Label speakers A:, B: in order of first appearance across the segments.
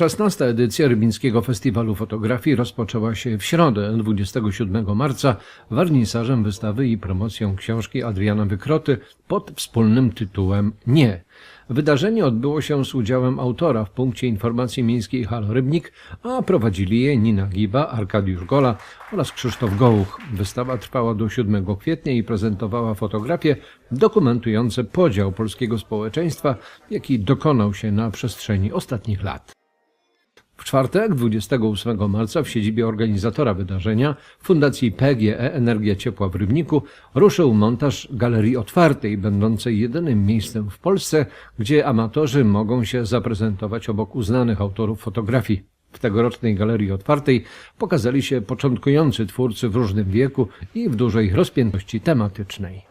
A: 16. edycja Rybnickiego Festiwalu Fotografii rozpoczęła się w środę 27 marca warnisażem wystawy i promocją książki Adriana Wykroty pod wspólnym tytułem Nie. Wydarzenie odbyło się z udziałem autora w punkcie informacji miejskiej Halo Rybnik, a prowadzili je Nina Giba, Arkadiusz Gola oraz Krzysztof Gołuch. Wystawa trwała do 7 kwietnia i prezentowała fotografie dokumentujące podział polskiego społeczeństwa, jaki dokonał się na przestrzeni ostatnich lat. W czwartek, 28 marca, w siedzibie organizatora wydarzenia, Fundacji PGE Energia Ciepła w Rybniku, ruszył montaż galerii otwartej, będącej jedynym miejscem w Polsce, gdzie amatorzy mogą się zaprezentować obok uznanych autorów fotografii. W tegorocznej galerii otwartej pokazali się początkujący twórcy w różnym wieku i w dużej rozpiętości tematycznej.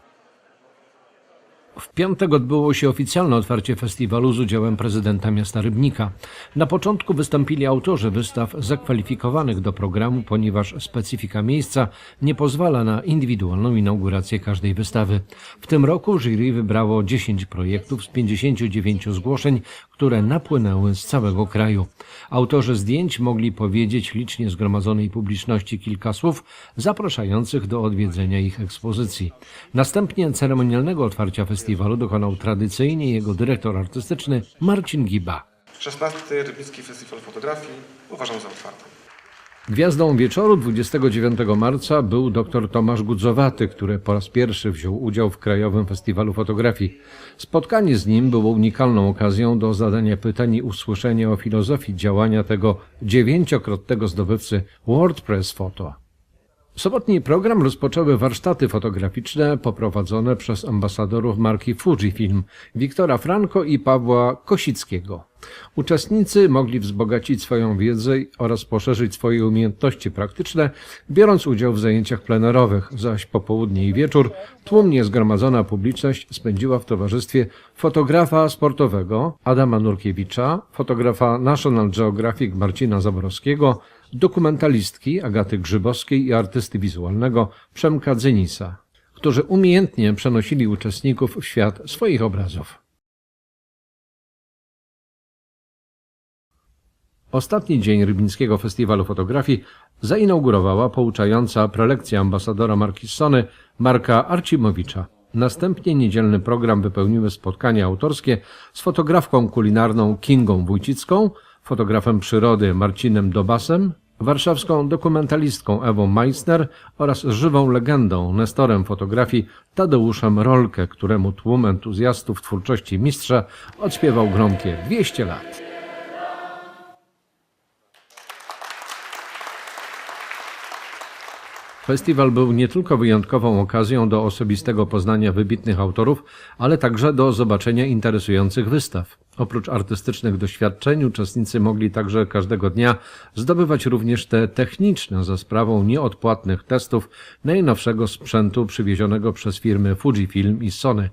A: W piątek odbyło się oficjalne otwarcie festiwalu z udziałem prezydenta miasta Rybnika. Na początku wystąpili autorzy wystaw zakwalifikowanych do programu, ponieważ specyfika miejsca nie pozwala na indywidualną inaugurację każdej wystawy. W tym roku jury wybrało 10 projektów z 59 zgłoszeń, które napłynęły z całego kraju. Autorzy zdjęć mogli powiedzieć licznie zgromadzonej publiczności kilka słów, zapraszających do odwiedzenia ich ekspozycji. Następnie ceremonialnego otwarcia festiwalu dokonał tradycyjnie jego dyrektor artystyczny Marcin Giba.
B: 16. Rybnicki Festiwal Fotografii uważam za otwarty.
A: Gwiazdą wieczoru 29 marca był dr Tomasz Gudzowaty, który po raz pierwszy wziął udział w Krajowym Festiwalu Fotografii. Spotkanie z nim było unikalną okazją do zadania pytań i usłyszenia o filozofii działania tego dziewięciokrotnego zdobywcy WordPress Photo. Sobotni program rozpoczęły warsztaty fotograficzne poprowadzone przez ambasadorów marki Fujifilm, Wiktora Franco i Pawła Kosickiego. Uczestnicy mogli wzbogacić swoją wiedzę oraz poszerzyć swoje umiejętności praktyczne, biorąc udział w zajęciach plenerowych, zaś popołudnie i wieczór tłumnie zgromadzona publiczność spędziła w towarzystwie fotografa sportowego Adama Nurkiewicza, fotografa National Geographic Marcina Zaborowskiego, dokumentalistki Agaty Grzybowskiej i artysty wizualnego Przemka Dzenisa, którzy umiejętnie przenosili uczestników w świat swoich obrazów. Ostatni dzień Rybnickiego Festiwalu Fotografii zainaugurowała pouczająca prelekcja ambasadora marki Sony Marka Arcimowicza. Następnie niedzielny program wypełniły spotkania autorskie z fotografką kulinarną Kingą Wójcicką, fotografem przyrody Marcinem Dobasem, warszawską dokumentalistką Ewą Meissner oraz żywą legendą, nestorem fotografii Tadeuszem Rolkę, któremu tłum entuzjastów twórczości mistrza odśpiewał gromkie 200 lat. Festiwal był nie tylko wyjątkową okazją do osobistego poznania wybitnych autorów, ale także do zobaczenia interesujących wystaw. Oprócz artystycznych doświadczeń uczestnicy mogli także każdego dnia zdobywać również te techniczne za sprawą nieodpłatnych testów najnowszego sprzętu przywiezionego przez firmy Fujifilm i Sony.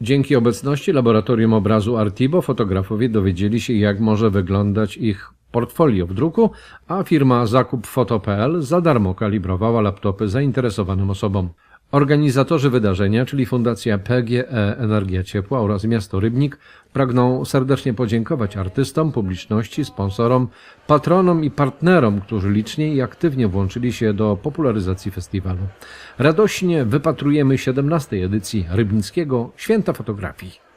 A: Dzięki obecności laboratorium obrazu Artibo fotografowie dowiedzieli się, jak może wyglądać ich portfolio w druku, a firma zakupfoto.pl za darmo kalibrowała laptopy zainteresowanym osobom. Organizatorzy wydarzenia, czyli Fundacja PGE Energia Ciepła oraz Miasto Rybnik, pragną serdecznie podziękować artystom, publiczności, sponsorom, patronom i partnerom, którzy licznie i aktywnie włączyli się do popularyzacji festiwalu. Radośnie wypatrujemy 17. edycji Rybnickiego Święta Fotografii.